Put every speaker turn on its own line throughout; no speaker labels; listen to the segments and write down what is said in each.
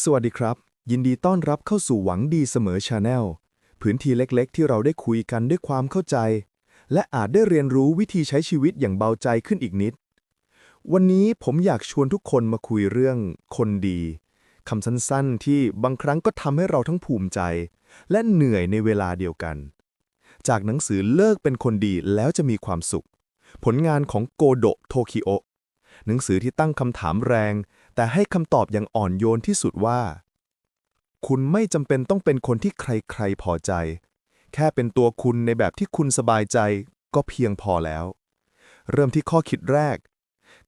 สวัสดีครับ ยินดีต้อนรับเข้าสู่หวังดีเสมอชาแนลพื้นที่เล็กๆ ที่เราได้คุยกันด้วยความเข้าใจ และอาจได้เรียนรู้วิธีใช้ชีวิตอย่างเบาใจขึ้นอีกนิด วันนี้ผมอยากชวนทุกคนมาคุยเรื่องคนดีคำสั้นๆ ที่บางครั้งก็ทำให้เราทั้งภูมิใจ และเหนื่อยในเวลาเดียวกัน จากหนังสือเลิกเป็นคนดีแล้วจะมีความสุข ผลงานของโกโดโทคิโอหนังสือที่ตั้งคำถามแรง แต่ให้คำตอบอย่างอ่อนโยนที่สุดว่า คุณไม่จำเป็นต้องเป็นคนที่ใครๆพอใจ แค่เป็นตัวคุณในแบบที่คุณสบายใจก็เพียงพอแล้ว เริ่มที่ข้อคิดแรก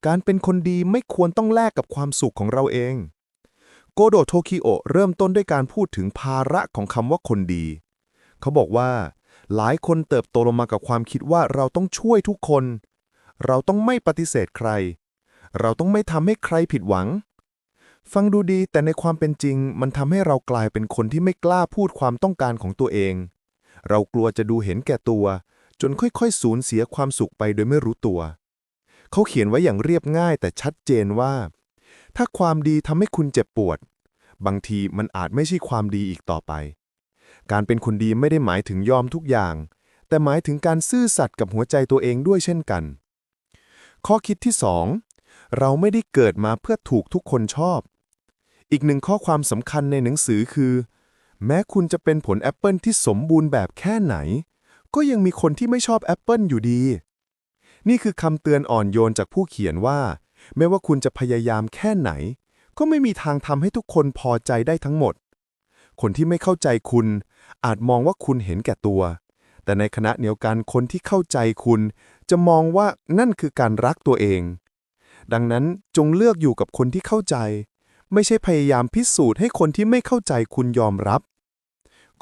การเป็นคนดีไม่ควรต้องแลกกับความสุขของเราเอง โกโดโทคิโอเริ่มต้นด้วยการพูดถึงภาระของคำว่าคนดี เขาบอกว่า หลายคนเติบโตลงมากับความคิดว่าเราต้องช่วยทุกคน เราต้องไม่ปฏิเสธใคร เราต้องไม่ทำให้ใครผิดหวัง ฟังดูดีแต่ในความเป็นจริง มันทำให้เรากลายเป็นคนที่ไม่กล้าพูดความต้องการของตัวเอง เรากลัวจะดูเห็นแก่ตัว จนค่อยๆ สูญเสียความสุขไปโดยไม่รู้ตัว เขาเขียนไว้อย่างเรียบง่ายแต่ชัดเจนว่า ถ้าความดีทำให้คุณเจ็บปวด บางทีมันอาจไม่ใช่ความดีอีกต่อไป การเป็นคนดีไม่ได้หมายถึงยอมทุกอย่าง แต่หมายถึงการซื่อสัตย์กับหัวใจตัวเองด้วยเช่นกันข้อคิดที่สอง เราไม่ได้เกิดมาเพื่อถูกทุกคนชอบ อีกหนึ่งข้อความสำคัญในหนังสือคือ แม้คุณจะเป็นผลแอปเปิลที่สมบูรณ์แบบแค่ไหน ก็ยังมีคนที่ไม่ชอบแอปเปิลอยู่ดี นี่คือคำเตือนอ่อนโยนจากผู้เขียนว่า ไม่ว่าคุณจะพยายามแค่ไหน ก็ไม่มีทางทำให้ทุกคนพอใจได้ทั้งหมด คนที่ไม่เข้าใจคุณ อาจมองว่าคุณเห็นแก่ตัว แต่ในขณะเดียวกันคนที่เข้าใจคุณ จะมองว่านั่นคือการรักตัวเอง ดังนั้นจงเลือกอยู่กับคนที่เข้าใจ ไม่ใช่พยายามพิสูจน์ให้คนที่ไม่เข้าใจคุณยอมรับ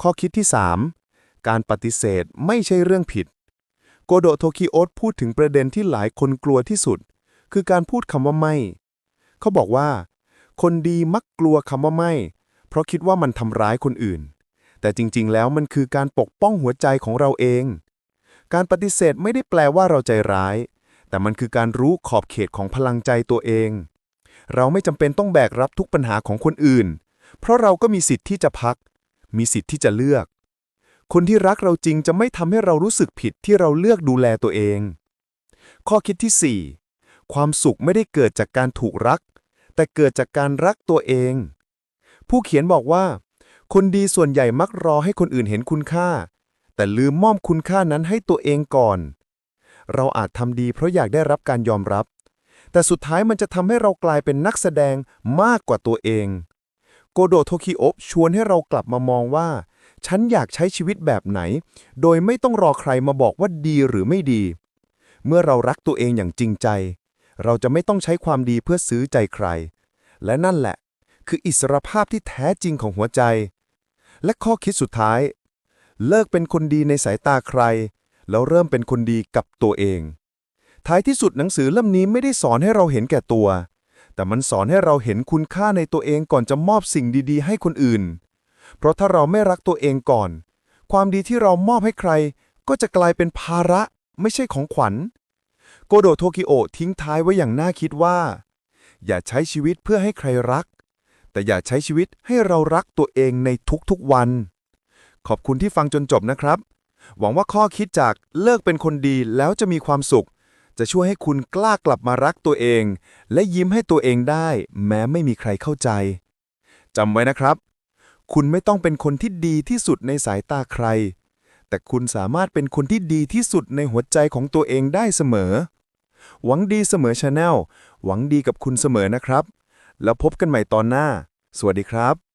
ข้อคิดที่ 3 การปฏิเสธไม่ใช่เรื่องผิด โกโดโทคิโอะพูดถึงประเด็นที่หลายคนกลัวที่สุด คือการพูดคำว่าไม่ เขาบอกว่า คนดีมักกลัวคำว่าไม่ เพราะคิดว่ามันทำร้ายคนอื่น แต่จริง ๆ แล้วมันคือการปกป้องหัวใจของเราเองการปฏิเสธไม่ได้แปลว่าเราใจร้าย แต่มันคือการรู้ขอบเขตของพลังใจตัวเอง เราไม่จำเป็นต้องแบกรับทุกปัญหาของคนอื่น เพราะเราก็มีสิทธิ์ที่จะพัก มีสิทธิ์ที่จะเลือก คนที่รักเราจริงจะไม่ทำให้เรารู้สึกผิดที่เราเลือกดูแลตัวเอง ข้อคิดที่ 4 ความสุขไม่ได้เกิดจากการถูกรัก แต่เกิดจากการรักตัวเอง ผู้เขียนบอกว่า คนดีส่วนใหญ่มักรอให้คนอื่นเห็นคุณค่า แต่ลืมมอบคุณค่านั้นให้ตัวเองก่อน เราอาจทำดีเพราะอยากได้รับการยอมรับ แต่สุดท้ายมันจะทำให้เรากลายเป็นนักแสดงมากกว่าตัวเอง โกโดโทคิโอชวนให้เรากลับมามองว่า ฉันอยากใช้ชีวิตแบบไหน โดยไม่ต้องรอใครมาบอกว่าดีหรือไม่ดี เมื่อเรารักตัวเองอย่างจริงใจ เราจะไม่ต้องใช้ความดีเพื่อซื้อใจใคร และนั่นแหละ คืออิสรภาพที่แท้จริงของหัวใจ และข้อคิดสุดท้าย เลิกเป็นคนดีในสายตาใคร แล้วเริ่มเป็นคนดีกับตัวเอง ท้ายที่สุดหนังสือเล่มนี้ไม่ได้สอนให้เราเห็นแก่ตัว แต่มันสอนให้เราเห็นคุณค่าในตัวเองก่อนจะมอบสิ่งดีๆ ให้คนอื่น เพราะถ้าเราไม่รักตัวเองก่อน ความดีที่เรามอบให้ใคร ก็จะกลายเป็นภาระไม่ใช่ของขวัญ โกโดโทคิโอทิ้งท้ายไว้อย่างน่าคิดว่า อย่าใช้ชีวิตเพื่อให้ใครรัก แต่อย่าใช้ชีวิตให้เรารักตัวเองในทุกๆวัน ขอบคุณที่ฟังจนจบนะครับ หวังว่าข้อคิดจากเลิกเป็นคนดีแล้วจะมีความสุข จะช่วยให้คุณกล้ากลับมารักตัวเอง และยิ้มให้ตัวเองได้ แม้ไม่มีใครเข้าใจจำไว้นะครับ คุณไม่ต้องเป็นคนที่ดีที่สุดในสายตาใคร แต่คุณสามารถเป็นคนที่ดีที่สุดในหัวใจของตัวเองได้เสมอ หวังดีเสมอชาแนลหวังดีกับคุณเสมอนะครับ แล้วพบกันใหม่ตอนหน้า สวัสดีครับ